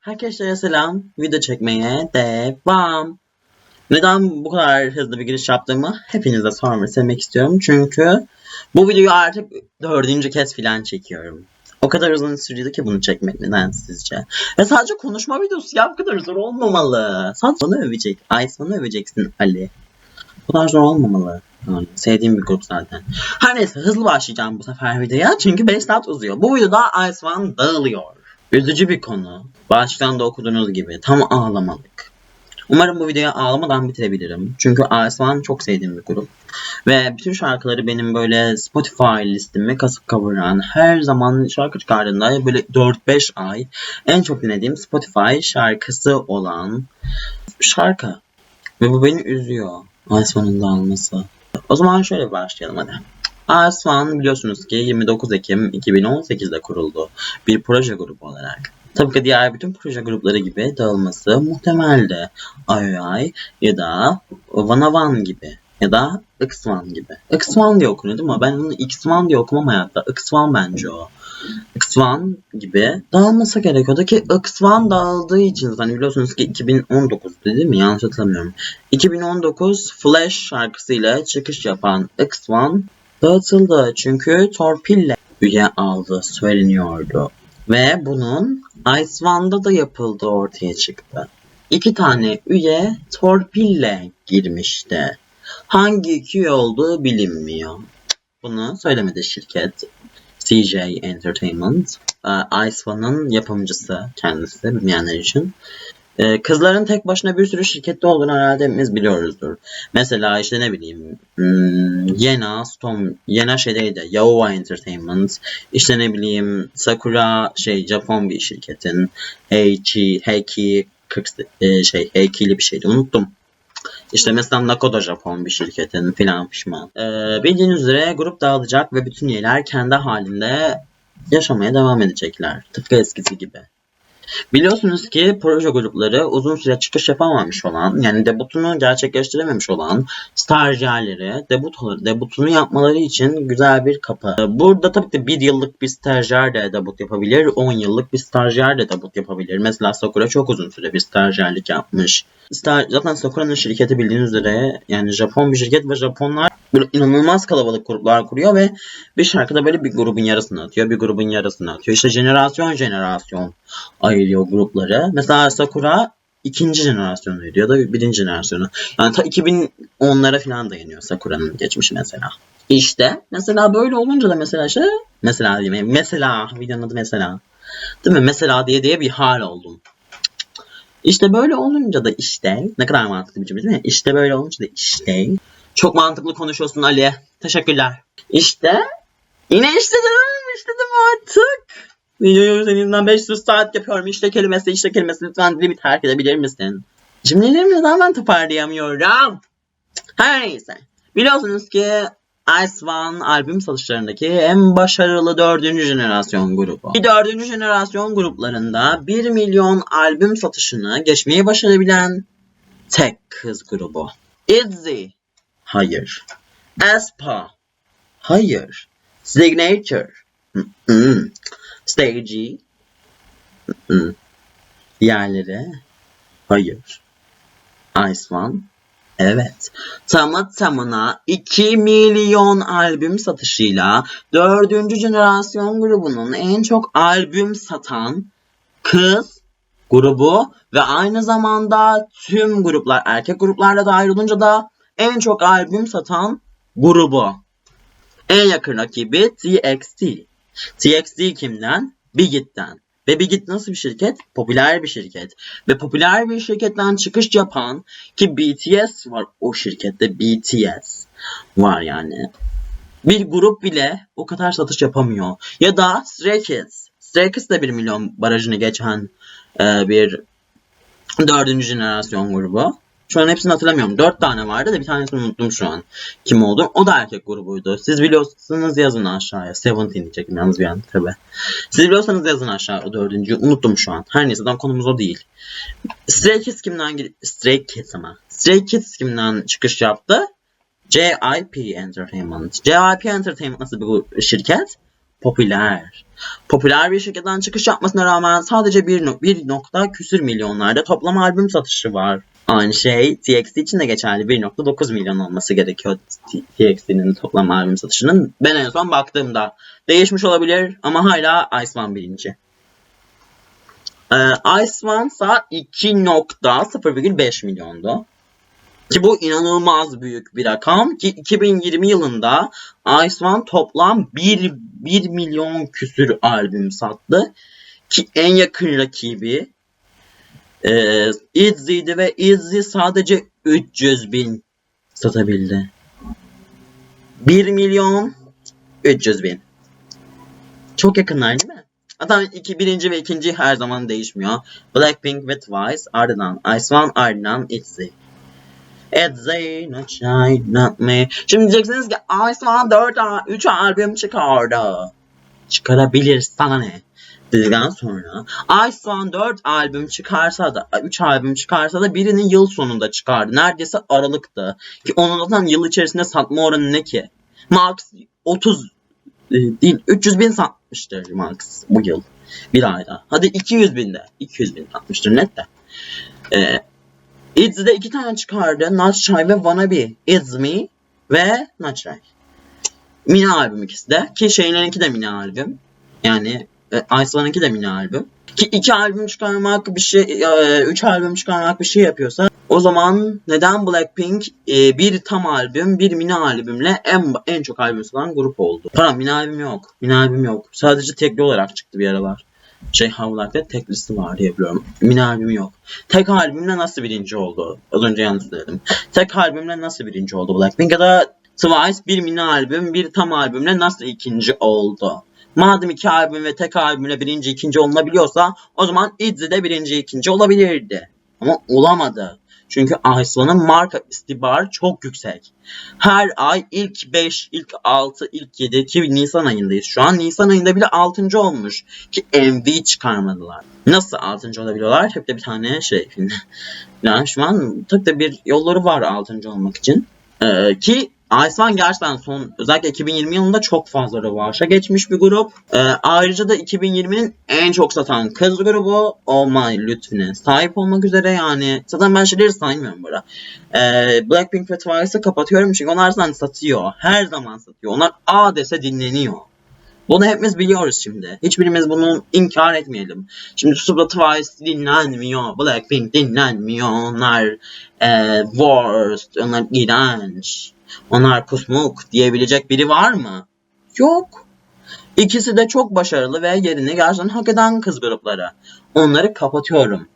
Herkese selam. Video çekmeye devam. Neden bu kadar hızlı bir giriş yaptığımı hepinize sormak istemek istiyorum. Çünkü bu videoyu artık dördüncü kez filan çekiyorum. O kadar uzun sürdü ki bunu çekmek neden sizce? Ve sadece konuşma videosu ya bu kadar zor olmamalı. Sadece bana övecek. Ay sana öveceksin Ali. Bu kadar zor olmamalı. Yani sevdiğim bir grup zaten. Her neyse hızlı başlayacağım bu sefer videoya. Çünkü 5 saat uzuyor. Bu videoda Ice One dağılıyor. Üzücü bir konu. Baştan da okuduğunuz gibi tam ağlamalık. Umarım bu videoyu ağlamadan bitirebilirim. Çünkü One çok sevdiğim bir grup. Ve bütün şarkıları benim böyle Spotify listemi kasıp kavuran her zaman şarkı çıkardığında böyle 4-5 ay en çok dinlediğim Spotify şarkısı olan şarkı. Ve bu beni üzüyor. Ice One'un dağılması. O zaman şöyle başlayalım hadi. One biliyorsunuz ki 29 Ekim 2018'de kuruldu. Bir proje grubu olarak. Tabii ki diğer bütün proje grupları gibi dağılması muhtemeldi. IOI ya da Vanavan gibi ya da X1 gibi. X1 diye okunuyor değil mi? Ben onu X1 diye okumam hayatta. X1 bence o. X1 gibi dağılması gerekiyordu ki X1 dağıldığı için hani biliyorsunuz ki 2019 değil mi? Yanlış hatırlamıyorum. 2019 Flash şarkısıyla çıkış yapan X1 dağıtıldı çünkü torpille üye aldı söyleniyordu. Ve bunun Ice One'da da yapıldığı ortaya çıktı. İki tane üye torpille girmişti. Hangi iki üye olduğu bilinmiyor. Bunu söylemedi şirket. CJ Entertainment. Ee, Ice One'ın yapımcısı kendisi bilmeyenler için. Ee, kızların tek başına bir sürü şirkette olduğunu herhalde hepimiz biliyoruzdur. Mesela işte ne bileyim hmm, Yena, Storm, Yena şeydeydi, Yaowa Entertainment, işte ne bileyim Sakura şey Japon bir şirketin, Heiki, Heiki 40, e, şey Heiki'li bir şeydi unuttum. İşte mesela Nakoda Japon bir şirketin filan pişman. Ee, bildiğiniz üzere grup dağılacak ve bütün üyeler kendi halinde yaşamaya devam edecekler. Tıpkı eskisi gibi. Biliyorsunuz ki proje grupları uzun süre çıkış yapamamış olan yani debutunu gerçekleştirememiş olan stajyerlere debut, debutunu yapmaları için güzel bir kapı. Burada tabii ki bir yıllık bir stajyer de debut yapabilir, 10 yıllık bir stajyer de debut yapabilir. Mesela Sakura çok uzun süre bir stajyerlik yapmış. Staj, zaten Sakura'nın şirketi bildiğiniz üzere yani Japon bir şirket ve Japonlar inanılmaz kalabalık gruplar kuruyor ve bir şarkıda böyle bir grubun yarısını atıyor, bir grubun yarısını atıyor. İşte jenerasyon jenerasyon ayırıyor grupları. Mesela Sakura ikinci jenerasyonuydu ya da birinci jenerasyonu. Yani ta 2010'lara falan dayanıyor Sakura'nın geçmişi mesela. İşte mesela böyle olunca da mesela işte mesela diyeyim mesela videonun adı mesela. Değil mi? Mesela diye diye bir hal oldum. İşte böyle olunca da işte ne kadar mantıklı bir cümle değil mi? İşte böyle olunca da işte çok mantıklı konuşuyorsun Ali. Teşekkürler. İşte yine işledim. işledim artık. Videoyu yüzünden 500 saat yapıyorum. İşte kelimesi işte kelimesi lütfen dilimi terk edebilir misin? Cümlelerimi ben toparlayamıyorum? Her neyse. Biliyorsunuz ki Ice One albüm satışlarındaki en başarılı dördüncü jenerasyon grubu. Bir dördüncü jenerasyon gruplarında 1 milyon albüm satışını geçmeyi başarabilen tek kız grubu. ITZY. Hayır. aespa. Hayır. Signature. Mm-mm. Stagey. Mm-mm. Diğerleri. Hayır. Ice One. Evet. Tamı tamına 2 milyon albüm satışıyla 4. jenerasyon grubunun en çok albüm satan kız grubu ve aynı zamanda tüm gruplar erkek gruplarla dahil olunca da en çok albüm satan grubu. En yakın rakibi TXT. TXT kimden? Bigit'ten. Ve Bigit nasıl bir şirket? Popüler bir şirket. Ve popüler bir şirketten çıkış yapan ki BTS var o şirkette BTS var yani. Bir grup bile o kadar satış yapamıyor. Ya da Stray Kids. Stray Kids de 1 milyon barajını geçen e, bir dördüncü jenerasyon grubu. Şu an hepsini hatırlamıyorum. Dört tane vardı da bir tanesini unuttum şu an. Kim oldu? O da erkek grubuydu. Siz biliyorsanız yazın aşağıya. Seventeen diyecektim yalnız bir an tabi. Siz biliyorsanız yazın aşağıya o dördüncüyü. Unuttum şu an. Her neyse konumuz o değil. Stray Kids kimden Stray Kids ama. Stray Kids kimden çıkış yaptı? JYP Entertainment. JYP Entertainment nasıl bir şirket? popüler. Popüler bir şirketten çıkış yapmasına rağmen sadece bir, no- bir nokta küsür milyonlarda toplam albüm satışı var. Aynı şey TXT için de geçerli. 1.9 milyon olması gerekiyor TXT'nin toplam albüm satışının. Ben en son baktığımda değişmiş olabilir ama hala Ice One birinci. Ee, Ice One ise 2.0,5 milyondu. Ki bu inanılmaz büyük bir rakam ki 2020 yılında Ice One toplam 1, 1 milyon küsür albüm sattı. Ki en yakın rakibi e, Izzy'di ve Izzy sadece 300 bin satabildi. 1 milyon 300 bin. Çok yakınlar değil mi? Zaten iki, birinci ve ikinci her zaman değişmiyor. Blackpink ve Twice ardından Ice One ardından Itzy. Itzy, not shy, not me. Şimdi diyeceksiniz ki Ice One 4, 3 albüm çıkardı. Çıkarabilir sana ne? Dedikten sonra Ice One 4 albüm çıkarsa da 3 albüm çıkarsa da birinin yıl sonunda çıkardı. Neredeyse Aralık'tı. Ki onun zaten yıl içerisinde satma oranı ne ki? Max 30 e, değil 300 bin satmıştır Max bu yıl. Bir ayda. Hadi 200 bin de. 200 bin satmıştır net de. Ee, Itzy'de iki tane çıkardı. Not Shy ve Wannabe. It's Me ve Not Shy. Mini albüm ikisi de. Ki şeylerinki de mini albüm. Yani Ice One'ınki de mini albüm. Ki iki albüm çıkarmak bir şey, e, üç albüm çıkarmak bir şey yapıyorsa o zaman neden Blackpink e, bir tam albüm, bir mini albümle en en çok albüm satan grup oldu? Pardon mini albüm yok. Mini albüm yok. Sadece tekli olarak çıktı bir aralar. Şey Havlak'ta tek listi var diye biliyorum. Mini albüm yok. Tek albümle nasıl birinci oldu? Az önce yanlış söyledim. Tek albümle nasıl birinci oldu Blackpink ya da Twice bir mini albüm, bir tam albümle nasıl ikinci oldu? Madem iki albüm ve tek albümle birinci ikinci olunabiliyorsa o zaman Itzy de birinci ikinci olabilirdi. Ama olamadı. Çünkü One'ın marka istibarı çok yüksek. Her ay ilk 5, ilk 6, ilk 7 ki Nisan ayındayız. Şu an Nisan ayında bile 6. olmuş. Ki MV çıkarmadılar. Nasıl 6. olabiliyorlar? Hep de bir tane şey. yani şu an tek de bir yolları var 6. olmak için. Ee, ki Ice One gerçekten son özellikle 2020 yılında çok fazla revaşa geçmiş bir grup. Ee, ayrıca da 2020'nin en çok satan kız grubu Oh My Lütfü'ne sahip olmak üzere yani zaten ben şeyleri saymıyorum burada. Ee, Blackpink ve Twice'ı kapatıyorum çünkü onlar zaten satıyor. Her zaman satıyor. Onlar A dese dinleniyor. Bunu hepimiz biliyoruz şimdi. Hiçbirimiz bunu inkar etmeyelim. Şimdi da Twice dinlenmiyor. Blackpink dinlenmiyor. Onlar e, worst. Onlar iğrenç. Onlar kusmuk diyebilecek biri var mı? Yok. İkisi de çok başarılı ve yerini gerçekten hak eden kız grupları. Onları kapatıyorum.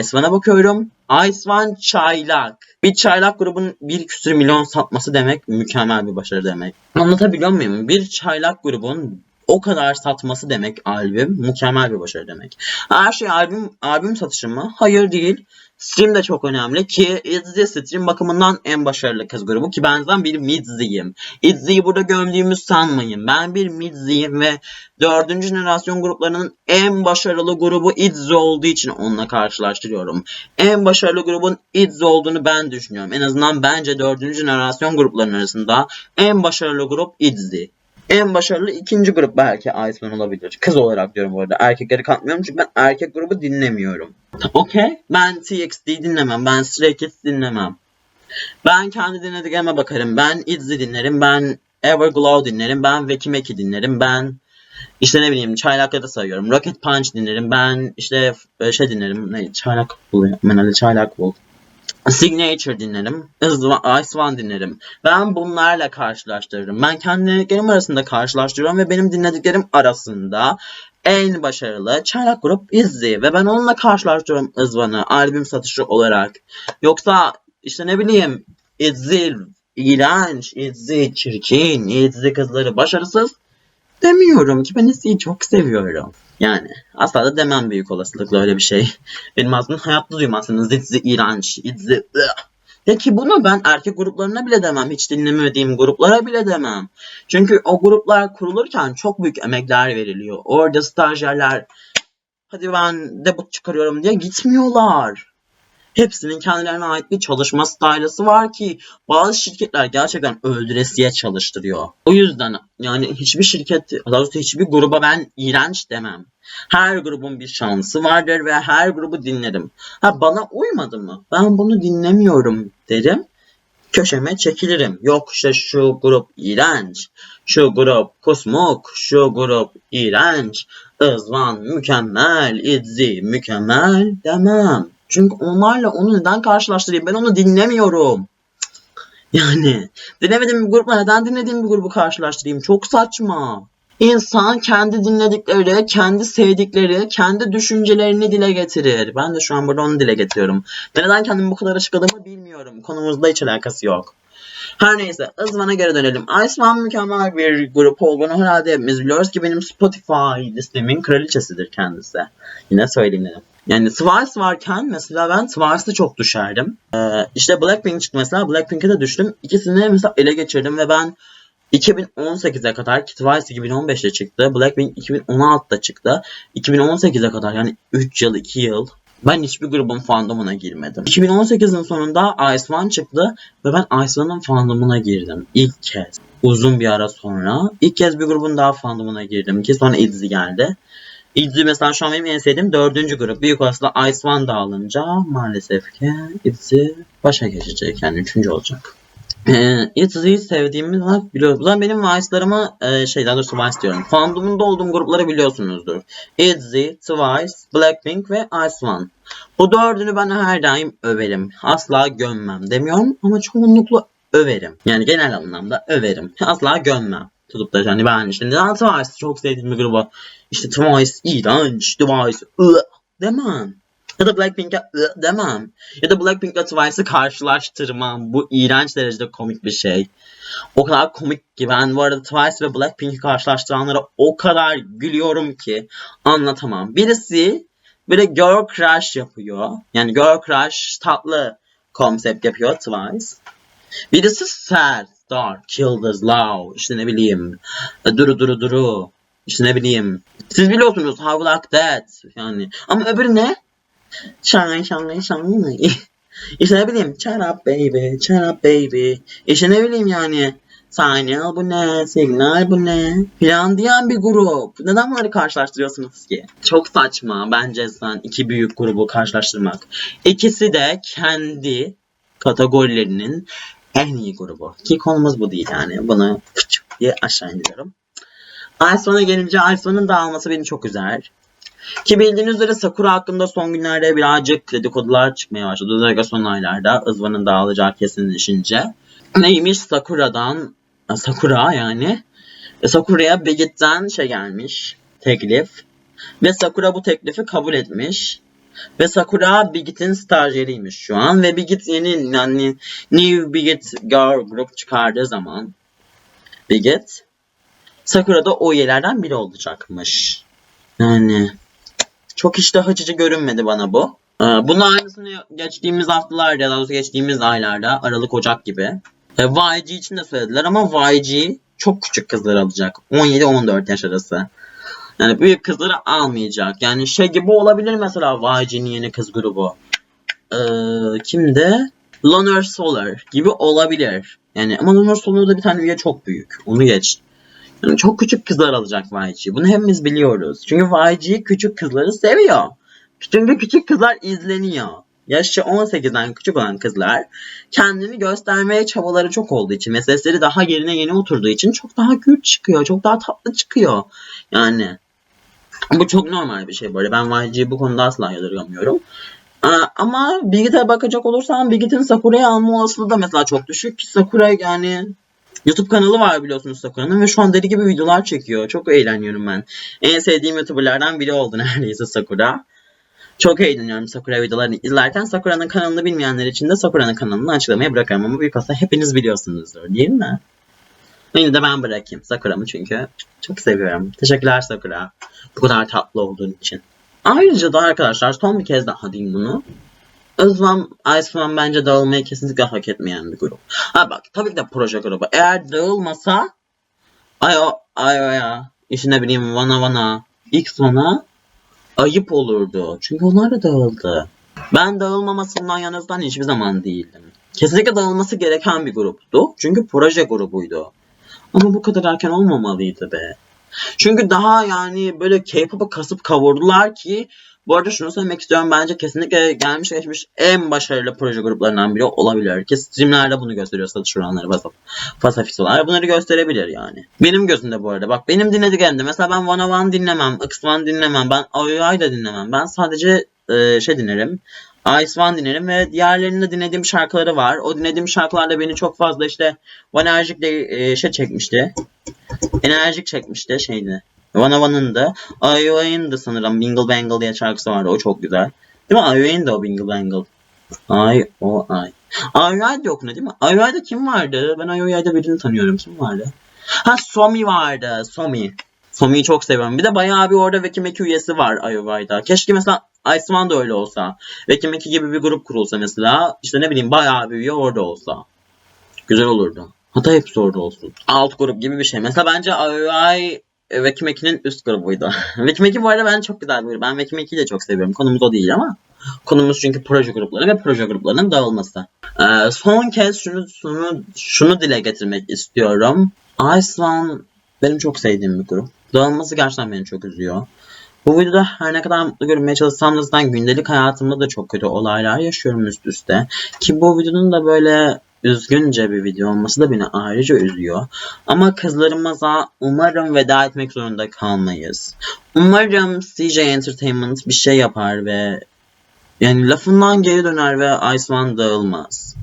Ice One'a bakıyorum. Ice One çaylak. Bir çaylak grubun bir küsür milyon satması demek mükemmel bir başarı demek. Anlatabiliyor muyum? Bir çaylak grubun o kadar satması demek albüm mükemmel bir başarı demek. Her şey albüm albüm satışı mı? Hayır değil. Stream de çok önemli ki Itzy stream bakımından en başarılı kız grubu ki ben zaten bir midzy'yim. Itzy'yi burada gömdüğümü sanmayın. Ben bir midzy'yim ve dördüncü jenerasyon gruplarının en başarılı grubu Itzy olduğu için onunla karşılaştırıyorum. En başarılı grubun Itzy olduğunu ben düşünüyorum. En azından bence dördüncü jenerasyon gruplarının arasında en başarılı grup Itzy. En başarılı ikinci grup belki Ice One olabilir. Kız olarak diyorum bu arada. Erkekleri katmıyorum çünkü ben erkek grubu dinlemiyorum. Okey. Ben TXT dinlemem. Ben Stray Kids dinlemem. Ben kendi dinlediklerime bakarım. Ben Itzy dinlerim. Ben Everglow dinlerim. Ben Veki Meki dinlerim. Ben işte ne bileyim Çaylak'ı da sayıyorum. Rocket Punch dinlerim. Ben işte e, şey dinlerim. Ne? Çaylak Bul. Ben öyle Çaylak Bul. Signature dinlerim. Ice dinlerim. Ben bunlarla karşılaştırırım. Ben kendi dinlediklerim arasında karşılaştırıyorum ve benim dinlediklerim arasında en başarılı çaylak grup Izzy ve ben onunla karşılaştırıyorum Izvan'ı albüm satışı olarak. Yoksa işte ne bileyim Izzy iğrenç, Izzy çirkin, Izzy kızları başarısız demiyorum ki ben Izzy'yi çok seviyorum. Yani asla da demem büyük olasılıkla öyle bir şey. Benim ağzımdan hayatta duymazsınız. Izzy iğrenç, Izzy ıh. Peki bunu ben erkek gruplarına bile demem. Hiç dinlemediğim gruplara bile demem. Çünkü o gruplar kurulurken çok büyük emekler veriliyor. Orada stajyerler hadi ben debut çıkarıyorum diye gitmiyorlar. Hepsinin kendilerine ait bir çalışma stylesi var ki bazı şirketler gerçekten öldüresiye çalıştırıyor. O yüzden yani hiçbir şirket, daha doğrusu hiçbir gruba ben iğrenç demem. Her grubun bir şansı vardır ve her grubu dinlerim. Ha bana uymadı mı? Ben bunu dinlemiyorum derim. Köşeme çekilirim. Yok işte şu grup iğrenç. Şu grup kusmuk. Şu grup iğrenç. Izvan mükemmel. Itzy mükemmel demem. Çünkü onlarla onu neden karşılaştırayım? Ben onu dinlemiyorum. Yani dinlemediğim bir grupla neden dinlediğim bir grubu karşılaştırayım? Çok saçma. İnsan kendi dinledikleri, kendi sevdikleri, kendi düşüncelerini dile getirir. Ben de şu an burada onu dile getiriyorum. Neden kendimi bu kadar açıkladığımı bilmiyorum. Konumuzla hiç alakası yok. Her neyse Izvan'a geri dönelim. Iceman mükemmel bir grup olduğunu herhalde hepimiz biliyoruz ki benim Spotify listemin kraliçesidir kendisi. Yine söyleyeyim dedim. Yani Twice varken mesela ben Twice'ı çok düşerdim. Ee, işte Blackpink çıktı mesela. Blackpink'e de düştüm. İkisini mesela ele geçirdim ve ben 2018'e kadar ki Twice 2015'te çıktı. Blackpink 2016'da çıktı. 2018'e kadar yani 3 yıl 2 yıl ben hiçbir grubun fandomuna girmedim. 2018'in sonunda Ice One çıktı ve ben Ice One'ın fandomuna girdim. İlk kez. Uzun bir ara sonra. ilk kez bir grubun daha fandomuna girdim ki sonra ITZY geldi. ITZY mesela şu an benim en sevdiğim dördüncü grup. Büyük olasılıkla Ice One dağılınca maalesef ki ITZY başa geçecek yani üçüncü olacak. Ee, Itzy'yi sevdiğimi biliyorsunuz. Zaten benim Vice'larımı e, şey daha doğrusu Vice diyorum. Fandomunda olduğum grupları biliyorsunuzdur. Itzy, Twice, Blackpink ve Ice One. Bu dördünü ben her daim överim. Asla gömmem demiyorum ama çoğunlukla överim. Yani genel anlamda överim. Asla gömmem. Tutup da hani ben işte neden Twice çok sevdiğim bir grubu. İşte Twice iğrenç, Twice ıh demem. Ya da Blackpink'e demem. Ya da Blackpink'le Twice'ı karşılaştırmam. Bu iğrenç derecede komik bir şey. O kadar komik ki ben bu arada Twice ve Blackpink'i karşılaştıranlara o kadar gülüyorum ki anlatamam. Birisi böyle girl crush yapıyor. Yani girl crush tatlı konsept yapıyor Twice. Birisi sad, dark, yıldız, love, işte ne bileyim, duru duru duru, işte ne bileyim. Siz biliyorsunuz how like that yani. Ama öbürü ne? Şangay şangay şangay. işte ne bileyim shut up baby, shut up baby. İşte ne bileyim yani. Signal bu ne, Signal bu ne filan diyen bir grup. Neden bunları karşılaştırıyorsunuz ki? Çok saçma bence sen iki büyük grubu karşılaştırmak. İkisi de kendi kategorilerinin en iyi grubu. Ki konumuz bu değil yani. Bunu fıçık diye aşağı indiriyorum. Ice gelince Ice dağılması beni çok üzer. Ki bildiğiniz üzere Sakura hakkında son günlerde birazcık dedikodular çıkmaya başladı. Özellikle son aylarda Izva'nın dağılacağı kesinleşince. Neymiş Sakura'dan Sakura yani e, Sakura'ya Bigit'ten şey gelmiş teklif ve Sakura bu teklifi kabul etmiş ve Sakura Bigit'in stajyeriymiş şu an ve Bigit yeni yani New Bigit Girl Group çıkardığı zaman Bigit Sakura da o üyelerden biri olacakmış. Yani çok iştah açıcı görünmedi bana bu. Ee, bunun aynısını geçtiğimiz haftalarda, daha doğrusu geçtiğimiz aylarda, Aralık Ocak gibi. E, YG için de söylediler ama YG çok küçük kızlar alacak. 17-14 yaş arası. Yani büyük kızları almayacak. Yani şey gibi olabilir mesela YG'nin yeni kız grubu. Ee, kimde? Lunar Solar gibi olabilir. Yani ama Lunar Solar'da bir tane üye çok büyük. Onu geç. Yani çok küçük kızlar alacak YG. Bunu hepimiz biliyoruz. Çünkü YG küçük kızları seviyor. Çünkü küçük kızlar izleniyor. Yaşı 18'den küçük olan kızlar kendini göstermeye çabaları çok olduğu için ve sesleri daha yerine yeni oturduğu için çok daha gür çıkıyor. Çok daha tatlı çıkıyor. Yani bu çok normal bir şey böyle. Ben YG'yi bu konuda asla yadırgamıyorum. Ama Bigit'e bakacak olursam Bigit'in Sakura'yı alma olasılığı da mesela çok düşük. Sakura yani YouTube kanalı var biliyorsunuz Sakura'nın ve şu an deli gibi videolar çekiyor. Çok eğleniyorum ben. En sevdiğim YouTuber'lardan biri oldu neredeyse Sakura. Çok eğleniyorum Sakura videolarını izlerken. Sakura'nın kanalını bilmeyenler için de Sakura'nın kanalını açıklamaya bırakıyorum ama büyük olsa hepiniz biliyorsunuzdur değil mi? Yine de ben bırakayım Sakura'mı çünkü çok seviyorum. Teşekkürler Sakura. Bu kadar tatlı olduğun için. Ayrıca da arkadaşlar son bir kez daha diyeyim bunu. Özlem Iceman bence dağılmayı kesinlikle hak etmeyen bir grup. Ha bak tabii ki de proje grubu. Eğer dağılmasa ay o ay o ya işte ne bileyim Vana Vana X Vana ayıp olurdu. Çünkü onlar da dağıldı. Ben dağılmamasından yanınızdan hiçbir zaman değildim. Kesinlikle dağılması gereken bir gruptu. Çünkü proje grubuydu. Ama bu kadar erken olmamalıydı be. Çünkü daha yani böyle K-pop'u kasıp kavurdular ki bu arada şunu söylemek istiyorum. Bence kesinlikle gelmiş geçmiş en başarılı proje gruplarından biri olabilir. Ki streamlerde bunu gösteriyor satış oranları basıp Pasafisolar bunları gösterebilir yani. Benim gözümde bu arada. Bak benim dinlediklerimde mesela ben One One dinlemem, X1 dinlemem, ben AOI da dinlemem. Ben sadece e, şey dinlerim. Ice One dinlerim ve diğerlerinde dinlediğim şarkıları var. O dinlediğim şarkılarda beni çok fazla işte One Enerjik'le e, şey çekmişti. Enerjik çekmişti şeydi. One'ın da IOI'nin de sanırım Bingle Bangle diye şarkısı vardı. O çok güzel. Değil mi? IOI'nin de o Bingle Bangle. I O I. IOI de yok ne değil mi? IOI'de kim vardı? Ben IOI'de birini tanıyorum. Kim vardı? Ha Somi vardı. Somi. Somi'yi çok seviyorum. Bir de bayağı bir orada Veki Meki üyesi var IOI'da. Keşke mesela Ice One da öyle olsa. Veki Meki gibi bir grup kurulsa mesela. İşte ne bileyim bayağı bir üye orada olsa. Güzel olurdu. Hatta hepsi orada olsun. Alt grup gibi bir şey. Mesela bence IOI Veki Meki'nin üst grubuydu. Veki Meki bu arada ben çok güzel bir grup. Ben Veki Meki'yi de çok seviyorum. Konumuz o değil ama. Konumuz çünkü proje grupları ve proje gruplarının dağılması. Ee, son kez şunu, şunu, şunu dile getirmek istiyorum. Ice One benim çok sevdiğim bir grup. Dağılması gerçekten beni çok üzüyor. Bu videoda her ne kadar mutlu görünmeye çalışsam da gündelik hayatımda da çok kötü olaylar yaşıyorum üst üste. Ki bu videonun da böyle üzgünce bir video olması da beni ayrıca üzüyor. Ama kızlarımıza umarım veda etmek zorunda kalmayız. Umarım CJ Entertainment bir şey yapar ve yani lafından geri döner ve Ice One dağılmaz.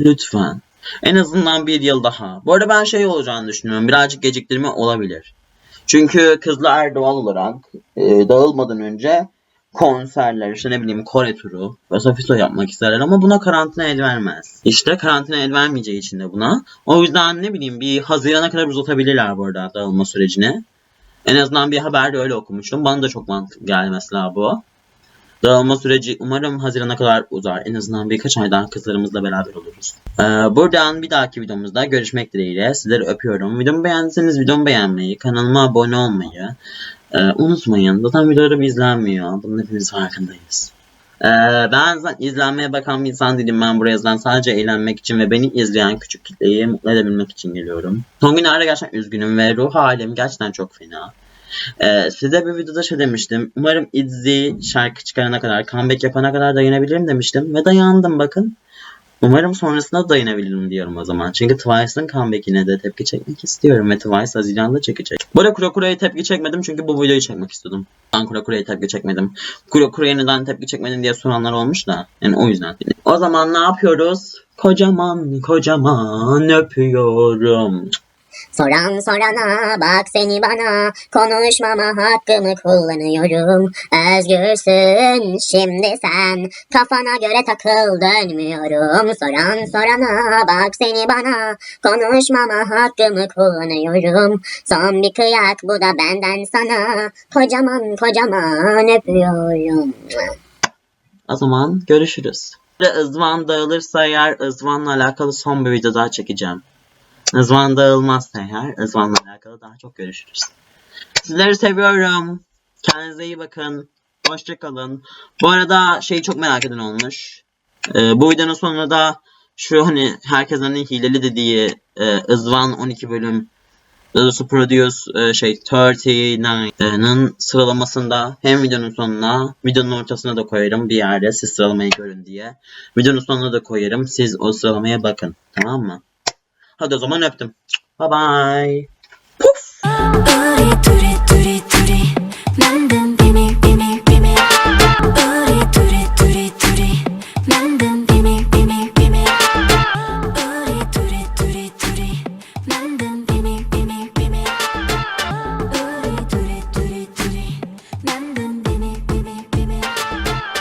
Lütfen. En azından bir yıl daha. Bu arada ben şey olacağını düşünüyorum. Birazcık geciktirme olabilir. Çünkü kızlar doğal olarak e, dağılmadan önce konserler, işte ne bileyim Kore turu ve Sofiso yapmak isterler ama buna karantina el vermez. İşte karantina el vermeyeceği için de buna. O yüzden ne bileyim bir Haziran'a kadar uzatabilirler bu arada dağılma sürecini. En azından bir haberde öyle okumuştum. Bana da çok mantıklı geldi mesela bu. Dağılma süreci umarım Haziran'a kadar uzar. En azından birkaç ay daha kızlarımızla beraber oluruz. Ee, buradan bir dahaki videomuzda görüşmek dileğiyle. Sizleri öpüyorum. Videomu beğendiyseniz videomu beğenmeyi, kanalıma abone olmayı e, unutmayın. Zaten videolarım izlenmiyor. Bunun hepimiz farkındayız. Ee, ben zaten izlenmeye bakan bir insan değilim. Ben buraya zaten sadece eğlenmek için ve beni izleyen küçük kitleyi mutlu edebilmek için geliyorum. Son günlerde gerçekten üzgünüm ve ruh halim gerçekten çok fena. Ee, size bir videoda şey demiştim. Umarım Itzy şarkı çıkarana kadar, comeback yapana kadar dayanabilirim demiştim. Ve dayandım bakın. Umarım sonrasında dayanabilirim diyorum o zaman. Çünkü Twice'ın comeback'ine de tepki çekmek istiyorum. Ve Twice Haziran'da çekecek. Bu arada Kurakura'ya tepki çekmedim çünkü bu videoyu çekmek istedim. Ben Kurakura'ya tepki çekmedim. Kurakura'ya neden tepki çekmedin diye soranlar olmuş da. Yani o yüzden. O zaman ne yapıyoruz? Kocaman kocaman öpüyorum. Soran sorana bak seni bana. Konuşmama hakkımı kullanıyorum. Özgürsün şimdi sen. Kafana göre takıl dönmüyorum. Soran sorana bak seni bana. Konuşmama hakkımı kullanıyorum. Son bir kıyak bu da benden sana. Kocaman kocaman öpüyorum. O zaman görüşürüz. Ve Izvan dağılırsa eğer Izvan'la alakalı son bir video daha çekeceğim. Izvan dağılmazsa eğer Izvan'la alakalı daha çok görüşürüz. Sizleri seviyorum. Kendinize iyi bakın. Hoşçakalın. Bu arada şeyi çok merak eden olmuş. Ee, bu videonun sonunda da şu hani herkesin hani hileli dediği e, Izvan 12 bölüm daha doğrusu Produce e, şey 39'ın sıralamasında hem videonun sonuna videonun ortasına da koyarım bir yerde siz sıralamayı görün diye. Videonun sonuna da koyarım siz o sıralamaya bakın tamam mı? Hadi o zaman öptüm. Bye bye. Puf.